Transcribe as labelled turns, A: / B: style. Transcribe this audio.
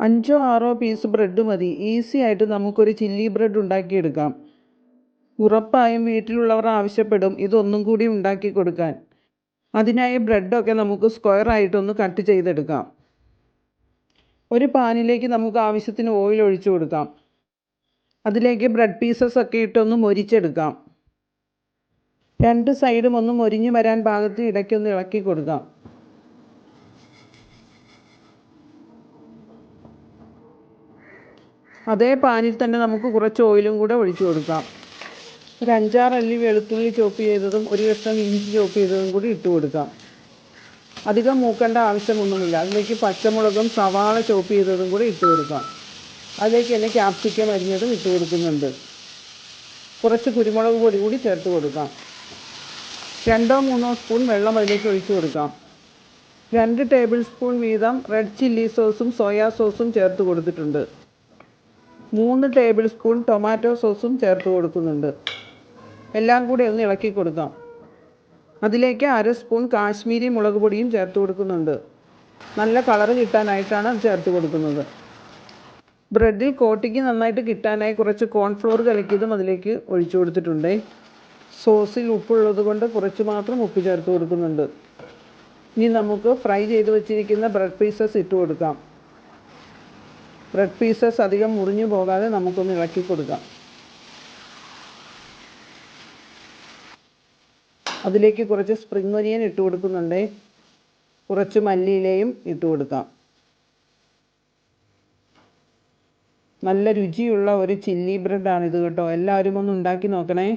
A: അഞ്ചോ ആറോ piece bread മതി. ഈസി ആയിട്ട് നമുക്കൊരു ചില്ലി ബ്രെഡ് ഉണ്ടാക്കിയെടുക്കാം. ഉറപ്പായും വീട്ടിലുള്ളവർ ആവശ്യപ്പെടും ഇതൊന്നും കൂടി ഉണ്ടാക്കി കൊടുക്കാൻ. അതിനായി ബ്രെഡൊക്കെ നമുക്ക് സ്ക്വയർ ആയിട്ടൊന്ന് കട്ട് ചെയ്തെടുക്കാം. ഒരു പാനിലേക്ക് നമുക്ക് ആവശ്യത്തിന് ഓയിൽ ഒഴിച്ചു കൊടുക്കാം. അതിലേക്ക് ബ്രെഡ് പീസസ് ഒക്കെ ഇട്ടൊന്ന് മൊരിച്ചെടുക്കാം. രണ്ട് സൈഡും ഒന്ന് മൊരിഞ്ഞു വരാൻ പാകത്തിൽ ഇടയ്ക്കൊന്ന് ഇളക്കി കൊടുക്കാം. അതേ പാനിൽ തന്നെ നമുക്ക് കുറച്ച് ഓയിലും കൂടെ ഒഴിച്ചു കൊടുക്കാം. ഒരു അഞ്ചാറ് അല്ലി വെളുത്തുള്ളി ചോപ്പ് ചെയ്തതും ഒരു കഷ്ണം ഇഞ്ചി ചോപ്പ് ചെയ്തതും കൂടി ഇട്ട് കൊടുക്കാം. അധികം മൂക്കേണ്ട ആവശ്യമൊന്നുമില്ല. അതിലേക്ക് പച്ചമുളകും സവാള ചോപ്പ് ചെയ്തതും കൂടി ഇട്ട് കൊടുക്കാം. അതിലേക്ക് തന്നെ ക്യാപ്സിക്കം അരിഞ്ഞതും ഇട്ട് കൊടുക്കുന്നുണ്ട്. കുറച്ച് കുരുമുളക് പൊടി കൂടി ചേർത്ത് കൊടുക്കാം. രണ്ടോ മൂന്നോ സ്പൂൺ വെള്ളം അതിലേക്ക് ഒഴിച്ച് കൊടുക്കാം. രണ്ട് ടേബിൾ സ്പൂൺ വീതം റെഡ് ചില്ലി സോസും സോയാ സോസും ചേർത്ത് കൊടുത്തിട്ടുണ്ട്. മൂന്ന് ടേബിൾ സ്പൂൺ ടൊമാറ്റോ സോസും ചേർത്ത് കൊടുക്കുന്നുണ്ട്. എല്ലാം കൂടി ഒന്ന് ഇളക്കി കൊടുക്കാം. അതിലേക്ക് അര സ്പൂൺ കാശ്മീരി മുളക് പൊടിയും ചേർത്ത് കൊടുക്കുന്നുണ്ട്. നല്ല കളർ കിട്ടാനായിട്ടാണ് അത് ചേർത്ത് കൊടുക്കുന്നത്. ബ്രെഡിൽ കോട്ടിക്ക് നന്നായിട്ട് കിട്ടാനായി കുറച്ച് കോൺഫ്ലോർ കലക്കിയതും അതിലേക്ക് ഒഴിച്ചു കൊടുത്തിട്ടുണ്ട്. സോസിൽ ഉപ്പുള്ളത് കൊണ്ട് കുറച്ച് മാത്രം ഉപ്പ് ചേർത്ത് കൊടുക്കുന്നുണ്ട്. ഇനി നമുക്ക് ഫ്രൈ ചെയ്ത് വെച്ചിരിക്കുന്ന ബ്രെഡ് പീസസ് ഇട്ട് കൊടുക്കാം. ബ്രെഡ് പീസസ് അധികം മുറിഞ്ഞു പോകാതെ നമുക്കൊന്ന് ഇളക്കി കൊടുക്കാം. അതിലേക്ക് കുറച്ച് സ്പ്രിംഗ് ഒനിയൻ ഇട്ട് കൊടുക്കുന്നുണ്ട്. കുറച്ച് മല്ലിയിലയും ഇട്ട് കൊടുക്കാം. നല്ല രുചിയുള്ള ഒരു ചില്ലി ബ്രെഡാണിത് കേട്ടോ. എല്ലാവരും ഒന്ന് ഉണ്ടാക്കി നോക്കണേ.